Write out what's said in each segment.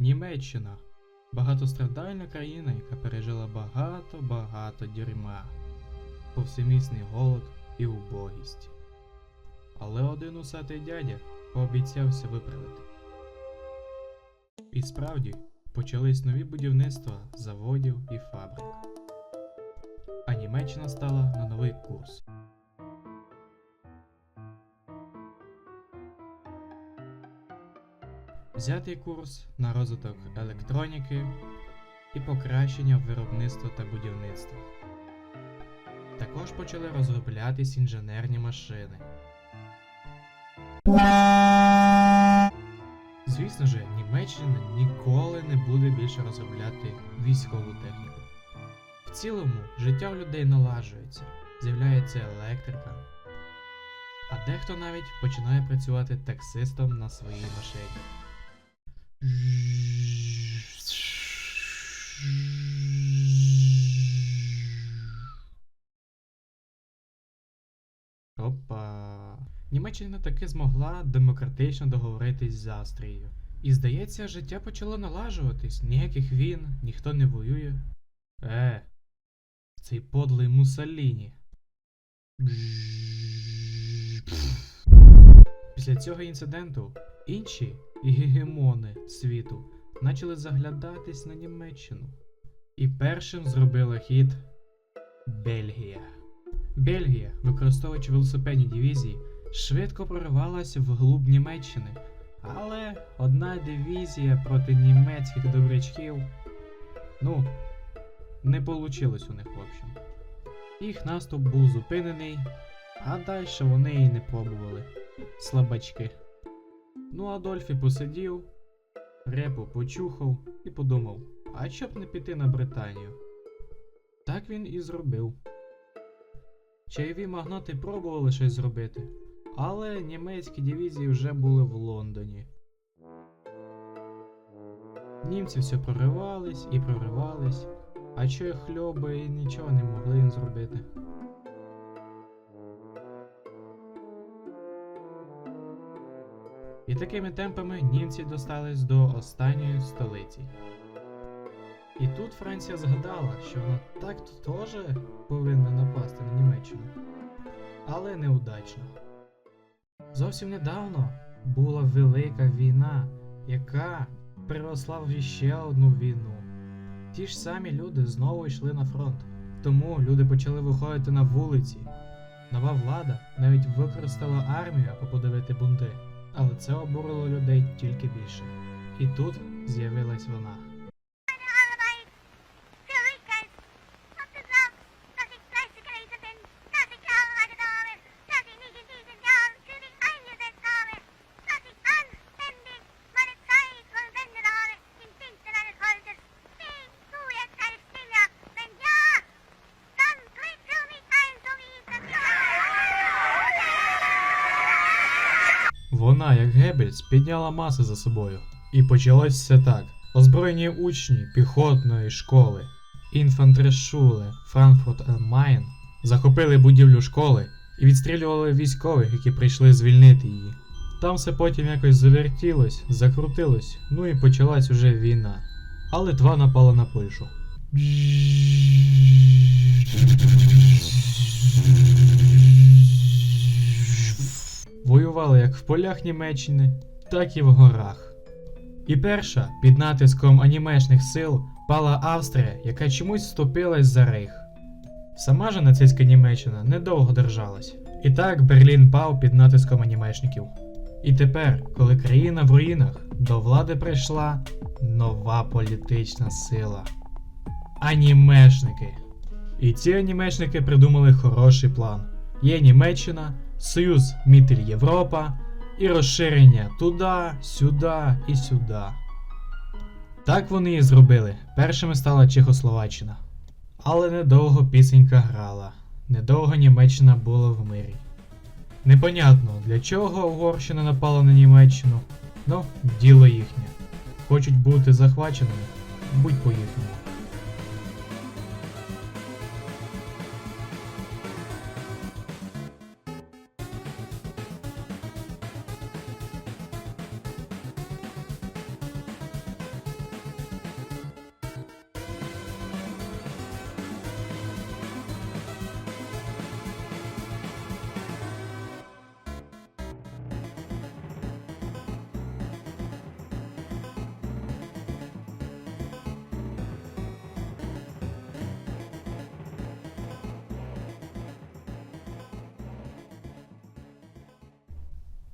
Німеччина багатострадальна країна, яка пережила багато-багато дерьма, повсемісний голод і убогість. Але один усатий дядя пообіцявся виправити. І справді почались нові будівництва заводів і фабрик. А Німеччина стала на новий курс. Взятий курс на розвиток електроніки і покращення виробництва та будівництва. Також почали розроблятись інженерні машини. Звісно ж, Німеччина ніколи не буде більше розробляти військову техніку. В цілому життя у людей налажується, з'являється електрика, а дехто навіть починає працювати таксистом на своїй машині. Опа. Німеччина таки змогла демократично договоритись з Австрією. І здається, життя почало налажуватись, ніяких війн, ніхто не воює. Е, цей подлий Муссоліні. Після цього інциденту інші гегемони світу почали заглядатись на Німеччину. І першим зробила хід Бельгія. Бельгія, використовуючи велосипедні дивізії, швидко проривалася вглуб Німеччини, але одна дивізія проти німецьких добрячків. Ну, не вийшло у них, в общем. Їх наступ був зупинений, а далі вони і не пробували. Слабачки. Ну, Адольф і посидів, репу почухав і подумав, а чоб не піти на Британію? Так він і зробив. Чайові магнати пробували щось зробити, але німецькі дивізії вже були в Лондоні. Німці все проривались і проривались, а чої хльоби і нічого не могли їм зробити. І такими темпами німці достались до останньої столиці. І тут Франція згадала, що вона так теж повинна напасти на Німеччину. Але неудачно. Зовсім недавно була велика війна, яка переросла в ще одну війну. Ті ж самі люди знову йшли на фронт. Тому люди почали виходити на вулиці. Нова влада навіть використала армію, аби подавити бунти. Але це обурило людей тільки більше. І тут з'явилась вона. Вона, як Геббельс, підняла маси за собою. І почалось все так: озброєні учні піхотної школи, інфантришуле Франкфурт Майн захопили будівлю школи і відстрілювали військових, які прийшли звільнити її. Там все потім якось завертілось, закрутилось, ну і почалась уже війна. А Литва напала на Польщу. Воювали як в полях Німеччини, так і в горах. І перша під натиском анімешних сил пала Австрія, яка чомусь вступилась за рейх. Сама же нацистська Німеччина недовго держалась. І так Берлін пав під натиском анімешників. І тепер, коли країна в руїнах, до влади прийшла нова політична сила. Анімешники. І ці анімешники придумали хороший план. Є Німеччина, Союз Мітель Європа і розширення туди, сюди і сюди. Так вони і зробили. Першими стала Чехословаччина. Але недовго пісенька грала. Недовго Німеччина була в мирі. Непонятно, для чого Угорщина напала на Німеччину. Ну, діло їхнє. Хочуть бути захваченими, будь по їхньому.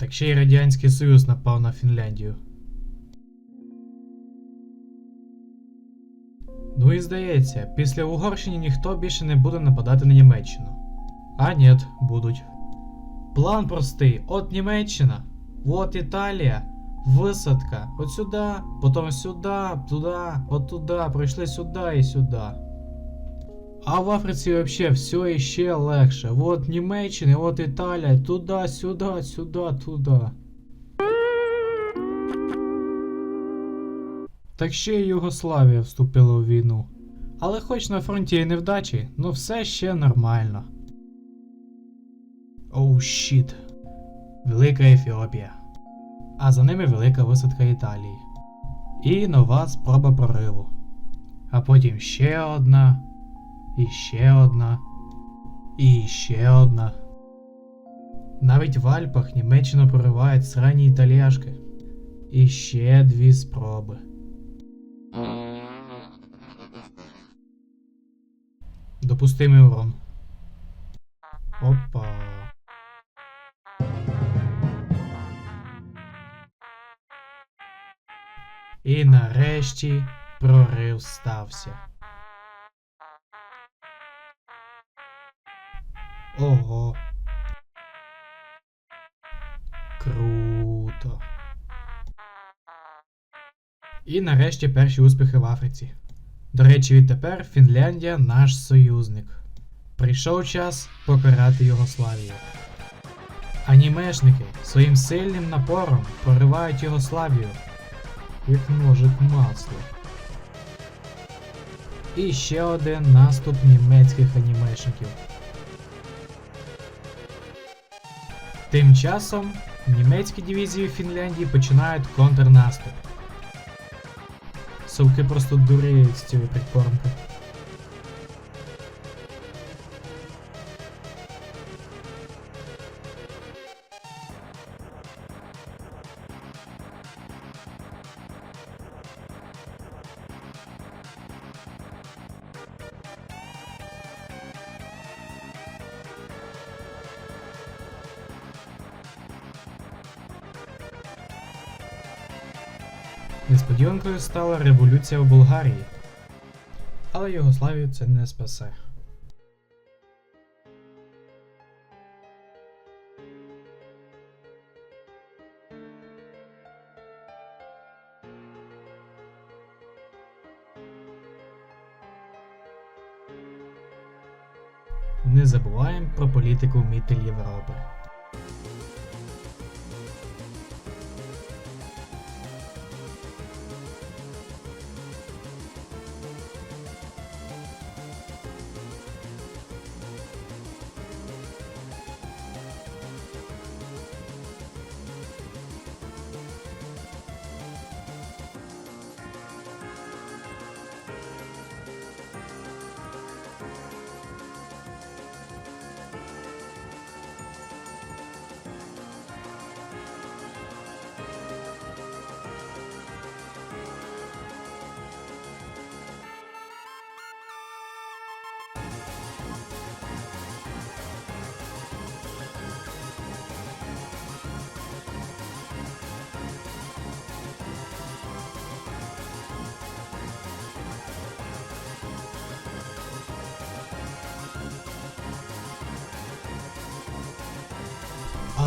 Так ще й Радянський Союз напав на Фінляндію. Ну і здається, після Угорщини ніхто більше не буде нападати на Німеччину. А нет, будуть. План простий: от Німеччина, от Італія, висадка, от сюди, потім сюди, туди, от туди, пройшли сюди і сюди. А в Африці вообще все іще легше. Вот Німеччина, от Італія, туди, сюди, сюди, туди. Так ще й Югославія вступила у війну. Але хоч на фронті і невдачі, ну все ще нормально. Оу щіт. Велика Ефіопія. А за ними велика висадка Італії. І нова спроба прориву. А потім ще одна. І ще одна. І ще одна. Навіть в Альпах Німеччину проривають срані італіяшки. І ще дві спроби. Допустимий урон. Опа. І нарешті прорив стався. Ого. Круто. І нарешті перші успіхи в Африці. До речі, відтепер Фінляндія наш союзник. Прийшов час покарати Югославію. Анімешники своїм сильним напором проривають Югославію, як ножик масло. І ще один наступ німецьких анімешників. Тим часом німецькі дивізії в Фінляндії починають контрнаступ. Совки просто дуреють з цією прикормки. Несподіванкою стала революція в Болгарії. Але Югославію це не спасе. Не забуваємо про політику Мітель Європи.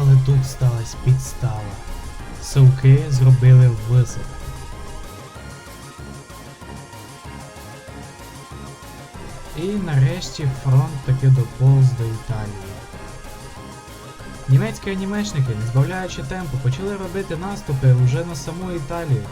Але тут сталася підстава. Совки зробили висадку. І нарешті фронт таки доповз до Італії. Німецькі анімешники, не збавляючи темпу, почали робити наступи уже на саму Італію.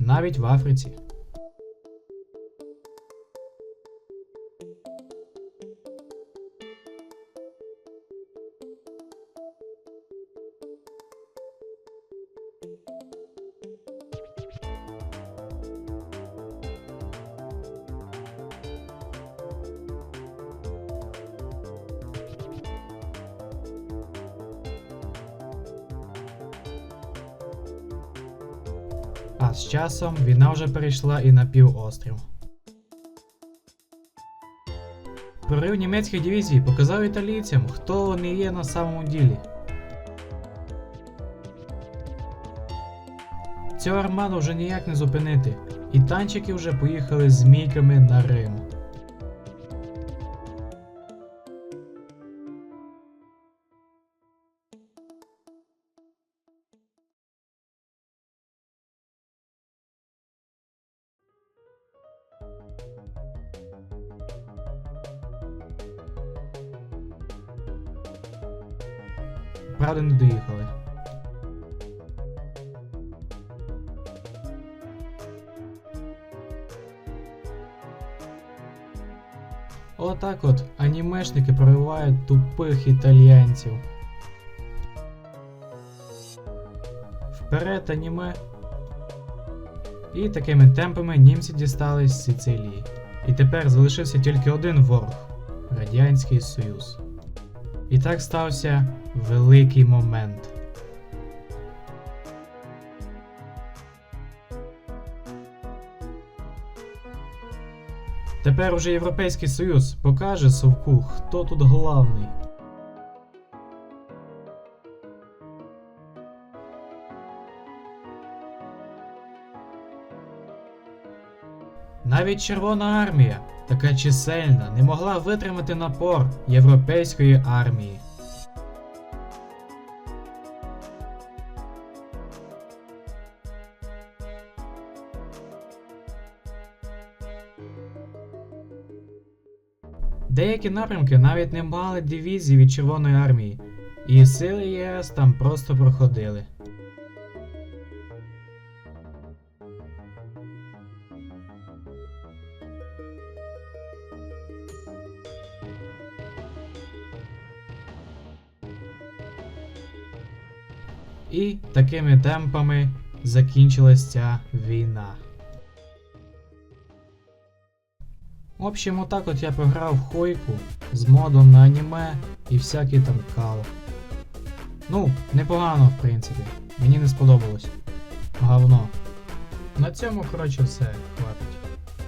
Навіть в Африці. А з часом війна вже перейшла і на півострів. Прорив німецьких дивізій показав італійцям, хто вони є на самому ділі. Цю армаду вже ніяк не зупинити, і танчики вже поїхали змійками на Рим. Правда, не доїхали. Отак от анімешники проривають тупих італіянців. Вперед аніме. І такими темпами німці дістались з Сицилії. І тепер залишився тільки один ворог Радянський Союз. І так стався великий момент. Тепер уже Європейський Союз покаже Совку, хто тут головний. Навіть Червона армія, така чисельна, не могла витримати напор європейської армії. Деякі напрямки навіть не мали дивізій від Червоної армії, і сили ЄС там просто проходили. І такими темпами закінчилась ця війна. В общем, отак от я програв хойку з модом на аніме і всякий там кал. Ну, непогано, в принципі. Мені не сподобалось. Говно. На цьому, коротше, все. Хватить.